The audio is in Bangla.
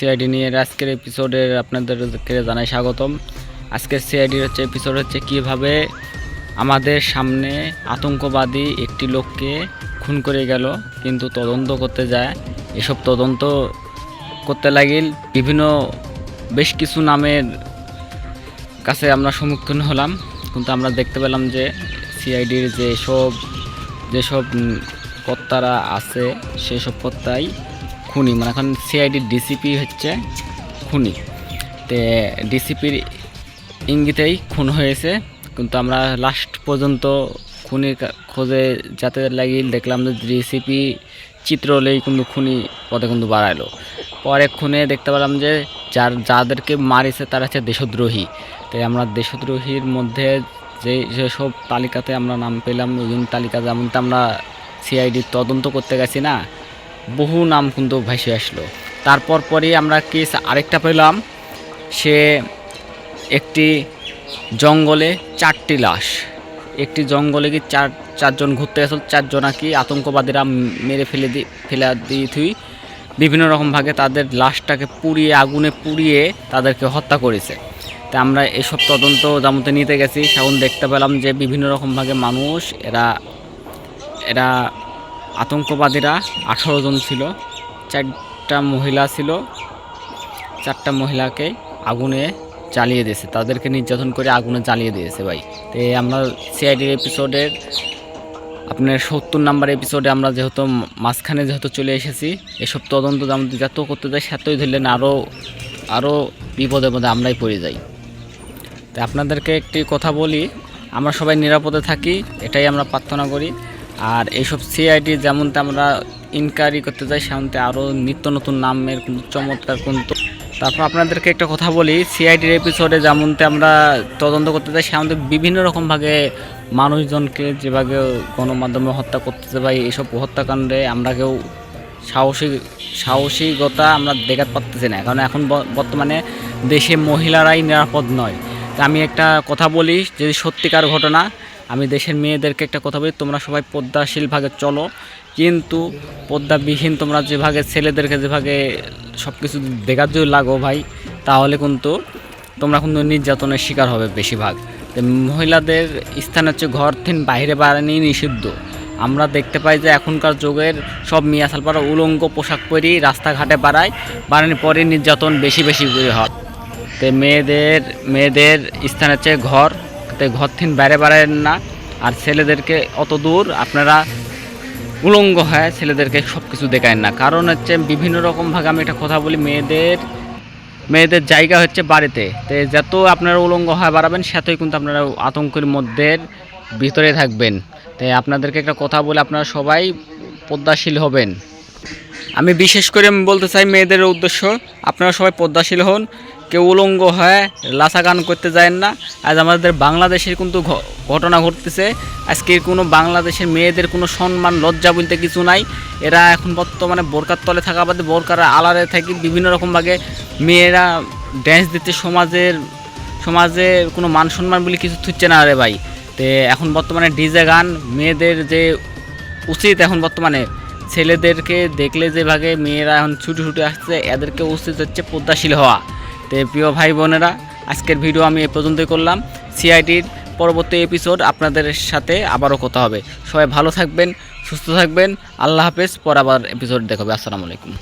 সিআইডি নিয়ে আজকের এপিসোডের আপনাদেরকে জানাই স্বাগতম। আজকের সিআইডির হচ্ছে এপিসোড হচ্ছে কীভাবে আমাদের সামনে আতঙ্কবাদী একটি লোককে খুন করে গেল, কিন্তু তদন্ত করতে যায়। এসব তদন্ত করতে লাগিল বিভিন্ন বেশ কিছু নামের কাছে আমরা সম্মুখীন হলাম, কিন্তু আমরা দেখতে পেলাম যে সিআইডির যে সব যেসব কর্তারা আছে, সেসব কর্তাই খুনি মানে এখন সিআইডির ডিসিপি হচ্ছে খুনি। তে ডিসিপির ইঙ্গিতেই খুন হয়েছে, কিন্তু আমরা লাস্ট পর্যন্ত খুনির খোঁজে যাতে লাগিল দেখলাম যে ডিসিপি চিত্র হলেই কিন্তু খুনি পদে কিন্তু বাড়াইলো। পরে খুনে দেখতে পেলাম যে যার, যাদেরকে মারিছে তারা হচ্ছে দেশদ্রোহী। তাই আমরা দেশদ্রোহীর মধ্যে যে যেসব তালিকাতে আমরা নাম পেলাম, ওই তালিকা যেমন তো আমরা সিআইডির তদন্ত করতে গেছি না বহু নাম কিন্তু ভেসে আসলো। তারপর পরই আমরা কেস আরেকটা পেলাম। সে একটি জঙ্গলে চারটি লাশ। একটি জঙ্গলে কি চার, চারজন ঘুরতে গেছিল, চারজন কি আতঙ্কবাদীরা মেরে ফেলে দি, ফেলে দিয়ে থুই। বিভিন্ন রকমভাবে তাদের লাশটাকে পুড়িয়ে, আগুনে পুড়িয়ে তাদেরকে হত্যা করেছে। তা আমরা এসব তদন্ত জামতে নিতে গেছি। সেখন দেখতে পেলাম যে বিভিন্ন রকমভাবে মানুষ এরা এরা আতঙ্কবাদীরা আঠারো জন ছিল, চারটা মহিলা ছিল, চারটা মহিলাকে আগুনে জ্বালিয়ে দিয়েছে। তাদেরকে নির্যাতন করে আগুনে জ্বালিয়ে দিয়েছে ভাই। তো আমরা সিআইডির এপিসোডের আপনার সত্তর নাম্বার এপিসোডে আমরা যেহেতু মাঝখানে যেহেতু চলে এসেছি, এসব তদন্ত যেমন যত করতে যাই সেতই ধরলেন আরও আরও বিপদে মধ্যে আমরাই পড়ে যাই। তো আপনাদেরকে একটি কথা বলি, আমরা সবাই নিরাপদে থাকি, এটাই আমরা প্রার্থনা করি। আর এইসব সিআইডি যেমনতে আমরা ইনকোয়ারি করতে যাই সেমনতে আরও নিত্য নতুন নামের কিন্তু চমৎকার কিন্তু তারপর আপনাদেরকে একটা কথা বলি সিআইডির এপিসোডে যেমনতে আমরা তদন্ত করতে যাই সেমনতে বিভিন্ন রকমভাবে মানুষজনকে যেভাবে গণমাধ্যমে হত্যা করতেছে ভাই এইসব হত্যাকাণ্ডে আমরা কেউ সাহসী সাহসিকতা আমরা দেখাতে পারতেছি না। কারণ এখন বর্তমানে দেশে মহিলারাই নিরাপদ নয়। আমি একটা কথা বলি, যদি সত্যিকার ঘটনা আমি দেশের মেয়েদেরকে একটা কথা বলি, তোমরা সবাই পদ্মাশীল ভাগে চলো। কিন্তু পদ্মাবিহীন তোমরা যেভাবে ছেলেদেরকে যেভাবে সব কিছু দেখার লাগো ভাই, তাহলে কিন্তু তোমরা কিন্তু নির্যাতনের শিকার হবে বেশিরভাগ। মহিলাদের স্থান হচ্ছে ঘর থেকে বাইরে বাড়ানি নিষিদ্ধ। আমরা দেখতে পাই যে এখনকার যুগের সব মিয়া সালপারা উলঙ্গ পোশাক পরি, রাস্তাঘাটে বাড়ায়, বাড়ানোর পরে নির্যাতন বেশি বেশি হয়। তো মেয়েদের মেয়েদের স্থান হচ্ছে ঘর তো ঘর থেকে বাইরে বাড়ায় না। আর ছেলেদেরকে অত দূর আপনারা উলঙ্গ হয় ছেলেদেরকে সব কিছু দেখায় না। কারণ হচ্ছে বিভিন্ন রকমভাবে আমি একটা কথা বলি, মেয়েদের মেয়েদের জায়গা হচ্ছে বাড়িতে। তো যত আপনারা উলঙ্গ হয় বাড়াবেন, সেতই কিন্তু আপনারা আতঙ্কের মধ্যে ভিতরে থাকবেন। তাই আপনাদেরকে একটা কথা বলে আপনারা সবাই পদ্মাশীল হবেন। আমি বিশেষ করে বলতে চাই মেয়েদের উদ্দেশ্য, আপনারা সবাই পদ্মাশীল হন। কেউ উলঙ্গ হয় লাসা গান করতে যায় না। আজ আমাদের বাংলাদেশের কিন্তু ঘটনা ঘটতেছে। আজকে কোনো বাংলাদেশের মেয়েদের কোনো সম্মান, লজ্জা বলতে কিছু নাই। এরা এখন বর্তমানে বোরকার তলে থাকা বাদে বোরকার আলারে থাকি বিভিন্ন রকমভাবে মেয়েরা ড্যান্স দিতে সমাজের সমাজে কোনো মান সম্মান বলে কিছু থুচ্ছে না রে ভাই। তে এখন বর্তমানে ডিজে গান, মেয়েদের যে উচিত এখন বর্তমানে, ছেলেদেরকে দেখলে যেভাবে মেয়েরা এখন ছুটে ছুটে আসছে, এদেরকে উচিত হচ্ছে পদ্মাশীল হওয়া। তো প্রিয় ভাই বোনেরা, আজকের ভিডিও আমি এ পর্যন্তই করলাম। সিআইটির পরবর্তী এপিসোড আপনাদের সাথে আবারও কথা হবে। সবাই ভালো থাকবেন, সুস্থ থাকবেন। আল্লাহ হাফেজ পর আবার এপিসোড দেখাবে। আসসালামু আলাইকুম।